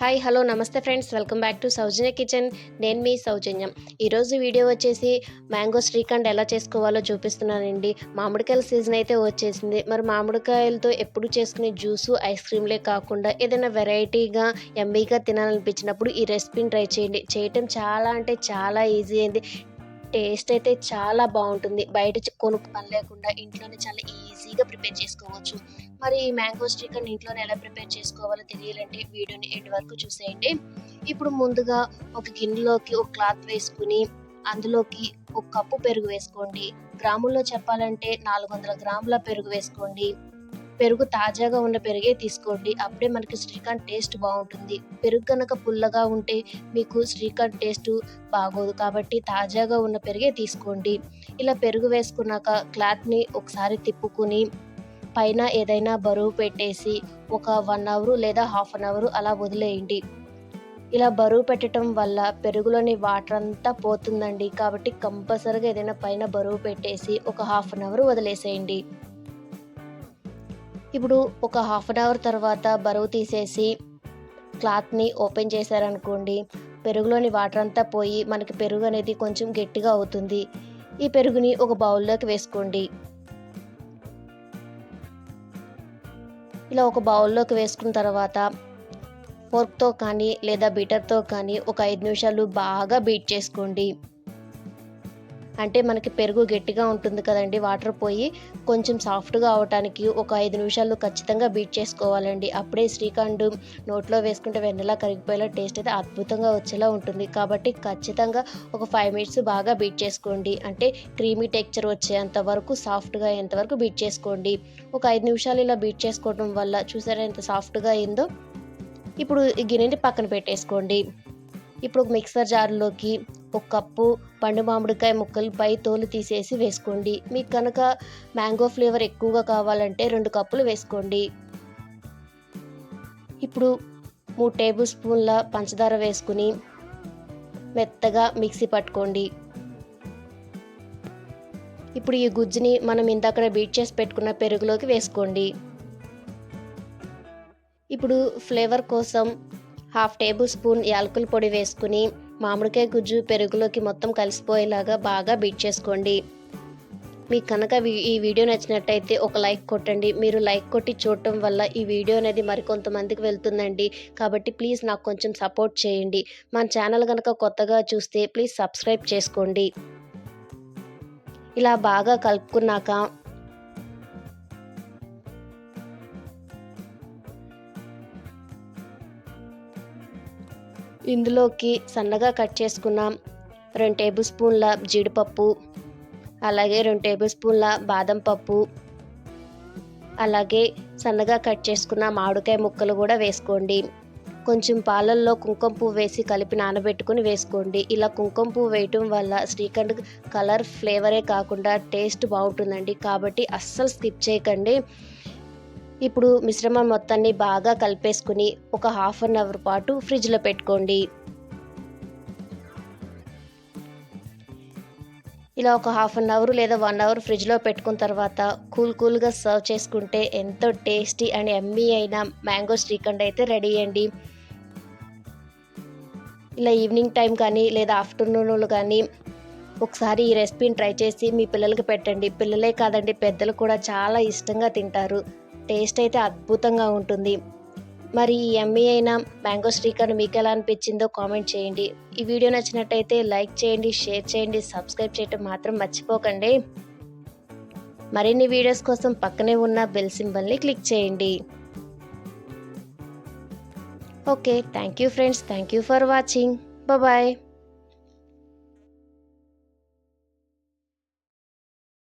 Hi hello నమస్తే friends. Welcome back to Soujanya kitchen. నేను మీ సౌజన్యం. ఈరోజు వీడియో వచ్చేసి మ్యాంగో శ్రీఖండ్ ఎలా చేసుకోవాలో చూపిస్తున్నానండి. మామిడికాయల సీజన్ అయితే వచ్చేసింది. మరి మామిడికాయలతో ఎప్పుడు చేసుకునే జ్యూసు ఐస్ క్రీమ్లే కాకుండా ఏదైనా వెరైటీగా ఎమ్మీగా తినాలనిపించినప్పుడు ఈ రెసిపీని ట్రై చేయండి. చేయటం చాలా అంటే చాలా ఈజీ అయింది. టేస్ట్ అయితే చాలా బాగుంటుంది. బయట చ- కొనుక్కు పని లేకుండా ఇంట్లోనే చాలా ఈజీగా ప్రిపేర్ చేసుకోవచ్చు. మరి ఈ మ్యాంగో చికెన్ ఇంట్లోనే ఎలా ప్రిపేర్ చేసుకోవాలో తెలియాలంటే వీడియోని ఎండ్ వరకు చూసేయండి. ఇప్పుడు ముందుగా ఒక గిన్నెలోకి ఒక క్లాత్ వేసుకుని అందులోకి ఒక కప్పు పెరుగు వేసుకోండి. గ్రాముల్లో చెప్పాలంటే నాలుగు వందల గ్రాముల పెరుగు వేసుకోండి. పెరుగు తాజాగా ఉన్న పెరుగే తీసుకోండి. అప్పుడే మనకి శ్రీకాంత్ టేస్ట్ బాగుంటుంది. పెరుగు కనుక పుల్లగా ఉంటే మీకు శ్రీకాంత్ టేస్ట్ బాగోదు. కాబట్టి తాజాగా ఉన్న పెరుగే తీసుకోండి. ఇలా పెరుగు వేసుకున్నాక క్లాత్ని ఒకసారి తిప్పుకుని పైన ఏదైనా బరువు పెట్టేసి ఒక వన్ అవర్ లేదా హాఫ్ అన్ అవర్ అలా వదిలేయండి. ఇలా బరువు పెట్టడం వల్ల పెరుగులోని వాటర్ అంతా పోతుందండి. కాబట్టి కంపల్సరీగా ఏదైనా పైన బరువు పెట్టేసి ఒక హాఫ్ అన్ అవర్ వదిలేసేయండి. ఇప్పుడు ఒక హాఫ్ అన్ అవర్ తర్వాత బరువు తీసేసి క్లాత్ని ఓపెన్ చేశారనుకోండి పెరుగులోని వాటర్ అంతా పోయి మనకి పెరుగు అనేది కొంచెం గట్టిగా అవుతుంది. ఈ పెరుగుని ఒక బౌల్లోకి వేసుకోండి. ఇలా ఒక బౌల్లోకి వేసుకున్న తర్వాత ఫోర్క్తో కానీ లేదా బీటర్తో కానీ ఒక ఐదు నిమిషాలు బాగా బీట్ చేసుకోండి. అంటే మనకి పెరుగు గట్టిగా ఉంటుంది కదండి వాటర్ పోయి కొంచెం సాఫ్ట్గా అవటానికి ఒక ఐదు నిమిషాలు ఖచ్చితంగా బీట్ చేసుకోవాలండి. అప్పుడే శ్రీఖండ్ నోట్లో వేసుకుంటే వెన్నెలా కరిగిపోయేలా టేస్ట్ అయితే అద్భుతంగా వచ్చేలా ఉంటుంది. కాబట్టి ఖచ్చితంగా ఒక ఫైవ్ మినిట్స్ బాగా బీట్ చేసుకోండి. అంటే క్రీమీ టెక్చర్ వచ్చేంత వరకు సాఫ్ట్గా అయ్యేంత వరకు బీట్ చేసుకోండి. ఒక ఐదు నిమిషాలు ఇలా బీట్ చేసుకోవడం వల్ల చూసారా ఎంత సాఫ్ట్గా అయిందో? ఇప్పుడు గిన్నెని పక్కన పెట్టేసుకోండి. ఇప్పుడు ఒక మిక్సర్ జార్లోకి ఒక కప్పు పండు మామిడికాయ ముక్కలు పై తోలు తీసేసి వేసుకోండి. మీకు కనుక మ్యాంగో ఫ్లేవర్ ఎక్కువగా కావాలంటే రెండు కప్పులు వేసుకోండి. ఇప్పుడు మూడు టేబుల్ స్పూన్ల పంచదార వేసుకుని మెత్తగా మిక్సీ పట్టుకోండి. ఇప్పుడు ఈ గుజ్జుని మనం ఇందాక బీట్ చేసి పెట్టుకున్న పెరుగులోకి వేసుకోండి. ఇప్పుడు ఫ్లేవర్ కోసం హాఫ్ టేబుల్ స్పూన్ యాలకుల పొడి వేసుకుని మామిడికాయ గుజ్జు పెరుగులోకి మొత్తం కలిసిపోయేలాగా బాగా బీట్ చేసుకోండి. మీకు కనుక వీ- ఈ వీడియో నచ్చినట్టయితే ఒక లైక్ కొట్టండి. మీరు లైక్ కొట్టి చూడటం వల్ల ఈ వీడియో అనేది మరికొంతమందికి వెళ్తుందండి. కాబట్టి ప్లీజ్ నాకు కొంచెం సపోర్ట్ చేయండి. మన ఛానల్ కనుక కొత్తగా చూస్తే ప్లీజ్ సబ్స్క్రైబ్ చేసుకోండి. ఇలా బాగా కలుపుకున్నాక ఇందులోకి సన్నగా కట్ చేసుకున్న రెండు టేబుల్ స్పూన్ల జీడిపప్పు అలాగే రెండు టేబుల్ స్పూన్ల బాదం పప్పు అలాగే సన్నగా కట్ చేసుకున్న మామిడికాయ ముక్కలు కూడా వేసుకోండి. కొంచెం పాలల్లో కుంకుమ పువ్వు వేసి కలిపి నానబెట్టుకుని వేసుకోండి. ఇలా కుంకుమ పువ్వు వేయటం వల్ల శ్రీఖండ్ కలర్ ఫ్లేవరే కాకుండా టేస్ట్ బాగుంటుందండి. కాబట్టి అస్సలు స్కిప్ చేయకండి. ఇప్పుడు మిశ్రమం మొత్తాన్ని బాగా కలిపేసుకుని ఒక హాఫ్ అన్ అవర్ పాటు ఫ్రిడ్జ్లో పెట్టుకోండి. ఇలా ఒక హాఫ్ అన్ అవర్ లేదా వన్ అవర్ ఫ్రిడ్జ్లో పెట్టుకున్న తర్వాత కూల్ కూల్గా సర్వ్ చేసుకుంటే ఎంతో టేస్టీ అండ్ ఎమ్మీ అయిన మ్యాంగో శ్రీఖండ్ అయితే రెడీ అండి. ఇలా ఈవినింగ్ టైం కానీ లేదా ఆఫ్టర్నూన్లో కానీ ఒకసారి ఈ రెసిపీని ట్రై చేసి మీ పిల్లలకి పెట్టండి. పిల్లలే కాదండి పెద్దలు కూడా చాలా ఇష్టంగా తింటారు. టేస్ట్ అయితే అద్భుతంగా ఉంటుంది. మరి ఈ ఎమ్మీ అయిన మ్యాంగో స్టిక్కర్ మీకు ఎలా అనిపించిందో కామెంట్ చేయండి. ఈ వీడియో నచ్చినట్టయితే లైక్ చేయండి షేర్ చేయండి సబ్స్క్రైబ్ చేయటం మాత్రం మర్చిపోకండి. మరిన్ని వీడియోస్ కోసం పక్కనే ఉన్న బెల్ సింబల్ని క్లిక్ చేయండి. Okay thank you friends thank you for watching. Bye.